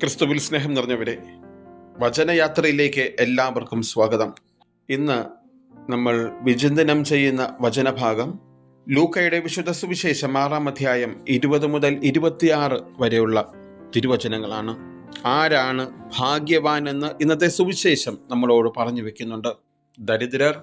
ക്രിസ്തുവിൽ സ്നേഹം നിറഞ്ഞവരെ വചനയാത്രയിലേക്ക് എല്ലാവർക്കും സ്വാഗതം. ഇന്ന് നമ്മൾ വിചിന്തനം ചെയ്യുന്ന വചനഭാഗം ലൂക്കയുടെ വിശുദ്ധ സുവിശേഷം ആറാം അധ്യായം ഇരുപത് മുതൽ ഇരുപത്തിയാറ് വരെയുള്ള തിരുവചനങ്ങളാണ്. ആരാണ് ഭാഗ്യവാൻ എന്ന് ഇന്നത്തെ സുവിശേഷം നമ്മളോട് പറഞ്ഞു വെക്കുന്നുണ്ട്. ദരിദ്രർ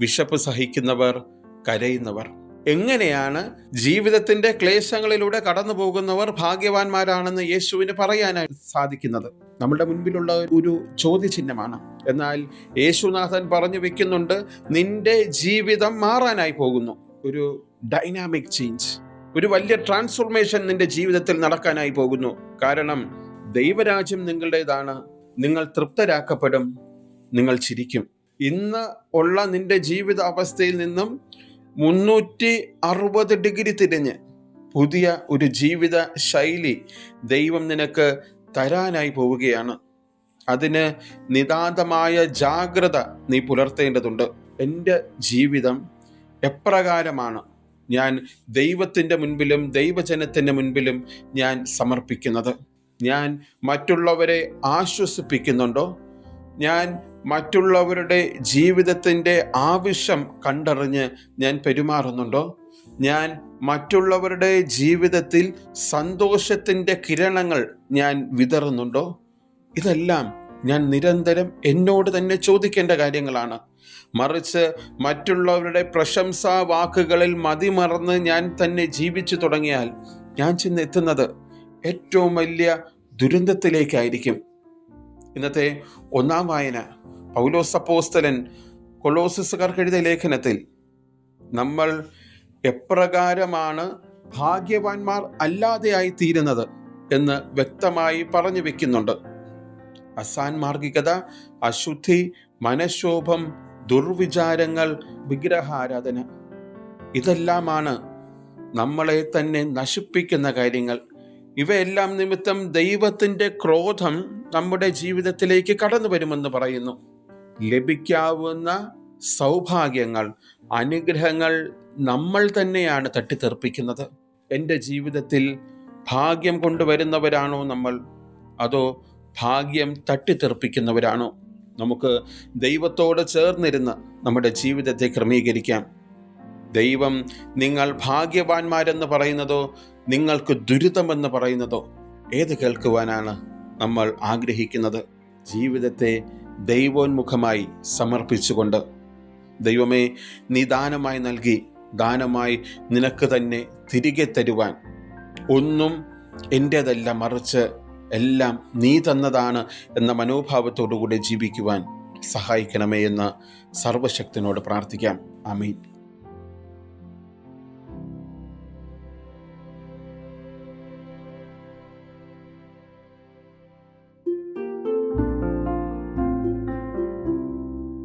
വിശപ്പ് സഹിക്കുന്നവർ കരയുന്നവർ. എങ്ങനെയാണ് ജീവിതത്തിന്റെ ക്ലേശങ്ങളിലൂടെ കടന്നു പോകുന്നവർ ഭാഗ്യവാന്മാരാണെന്ന് യേശുവിന് പറയാനായി സാധിക്കുന്നത്? നമ്മുടെ മുൻപിലുള്ള ഒരു ചോദ്യചിഹ്നമാണ്. എന്നാൽ യേശുനാഥൻ പറഞ്ഞു വെക്കുന്നുണ്ട് നിന്റെ ജീവിതം മാറാനായി പോകുന്നു. ഒരു ഡൈനാമിക് ചേഞ്ച് ഒരു വലിയ ട്രാൻസ്ഫോർമേഷൻ നിന്റെ ജീവിതത്തിൽ നടക്കാനായി പോകുന്നു. കാരണം ദൈവരാജ്യം നിങ്ങളുടേതാണ്. നിങ്ങൾ തൃപ്തരാക്കപ്പെടും. നിങ്ങൾ ചിരിക്കും. ഇന്ന് ഉള്ള നിന്റെ ജീവിത അവസ്ഥയിൽ നിന്നും മുന്നൂറ്റി അറുപത് ഡിഗ്രി തിരിഞ്ഞ് പുതിയ ഒരു ജീവിത ശൈലി ദൈവം നിനക്ക് തരാനായി പോവുകയാണ്. അതിന് നിതാന്തമായ ജാഗ്രത നീ പുലർത്തേണ്ടതുണ്ട്. എന്റെ ജീവിതം എപ്രകാരമാണ്? ഞാൻ ദൈവത്തിന്റെ മുൻപിലും ദൈവജനത്തിന്റെ മുൻപിലും ഞാൻ സമർപ്പിക്കുന്നത്. ഞാൻ മറ്റുള്ളവരെ ആശ്വസിപ്പിക്കുന്നുണ്ടോ? ഞാൻ മറ്റുള്ളവരുടെ ജീവിതത്തിന്റെ ആവശ്യം കണ്ടറിഞ്ഞ് ഞാൻ പെരുമാറുന്നുണ്ടോ? ഞാൻ മറ്റുള്ളവരുടെ ജീവിതത്തിൽ സന്തോഷത്തിന്റെ കിരണങ്ങൾ ഞാൻ വിതറുന്നുണ്ടോ? ഇതെല്ലാം ഞാൻ നിരന്തരം എന്നോട് തന്നെ ചോദിക്കേണ്ട കാര്യങ്ങളാണ്. മറിച്ച് മറ്റുള്ളവരുടെ പ്രശംസാ വാക്കുകളിൽ മതിമറന്ന് ഞാൻ തന്നെ ജീവിച്ചു തുടങ്ങിയാൽ ഞാൻ ചെന്നെത്തുന്നത് ഏറ്റവും വലിയ ദുരന്തത്തിലേക്കായിരിക്കും. ഇന്നത്തെ ഒന്നാം വായന പൗലോസ് അപ്പോസ്തലൻ കൊളോസിസുകാർക്ക് എഴുതിയ ലേഖനത്തിൽ നമ്മൾ എപ്രകാരമാണ് ഭാഗ്യവാന്മാർ അല്ലാതെയായി തീരുന്നത് എന്ന് വ്യക്തമായി പറഞ്ഞു വെക്കുന്നുണ്ട്. അസാൻമാർഗികത അശുദ്ധി മനഃശോഭം ദുർവിചാരങ്ങൾ വിഗ്രഹാരാധന ഇതെല്ലാമാണ് നമ്മളെ തന്നെ നശിപ്പിക്കുന്ന കാര്യങ്ങൾ. ഇവയെല്ലാം നിമിത്തം ദൈവത്തിന്റെ ക്രോധം നമ്മുടെ ജീവിതത്തിലേക്ക് കടന്നു വരുമെന്ന് പറയുന്നു. ലഭിക്കാവുന്ന സൗഭാഗ്യങ്ങൾ അനുഗ്രഹങ്ങൾ നമ്മൾ തന്നെയാണ് തട്ടിത്തെറിപ്പിക്കുന്നത്. എന്റെ ജീവിതത്തിൽ ഭാഗ്യം കൊണ്ടുവരുന്നവരാണോ നമ്മൾ? അതോ ഭാഗ്യം തട്ടിത്തെറിപ്പിക്കുന്നവരാണോ? നമുക്ക് ദൈവത്തോട് ചേർന്നിരുന്ന് നമ്മുടെ ജീവിതത്തെ ക്രമീകരിക്കാം. ദൈവം നിങ്ങൾ ഭാഗ്യവാന്മാരെന്ന് പറയുന്നതോ നിങ്ങൾക്ക് ദുരിതമെന്ന് പറയുന്നതോ ഏത് കേൾക്കുവാനാണ്? നമ്മൾ ആഗ്രഹിക്കുന്നത് ജീവിതത്തെ ദൈവോന്മുഖമായി സമർപ്പിച്ചുകൊണ്ട്. ദൈവമേ നീ ദാനമായി നൽകി ദാനമായി നിനക്ക് തന്നെ തിരികെ തരുവാൻ. ഒന്നും എന്റേതല്ല മറിച്ച് എല്ലാം നീ തന്നതാണ് എന്ന മനോഭാവത്തോടുകൂടി ജീവിക്കുവാൻ സഹായിക്കണമേ എന്ന് സർവശക്തിനോട് പ്രാർത്ഥിക്കാം. ആമീൻ.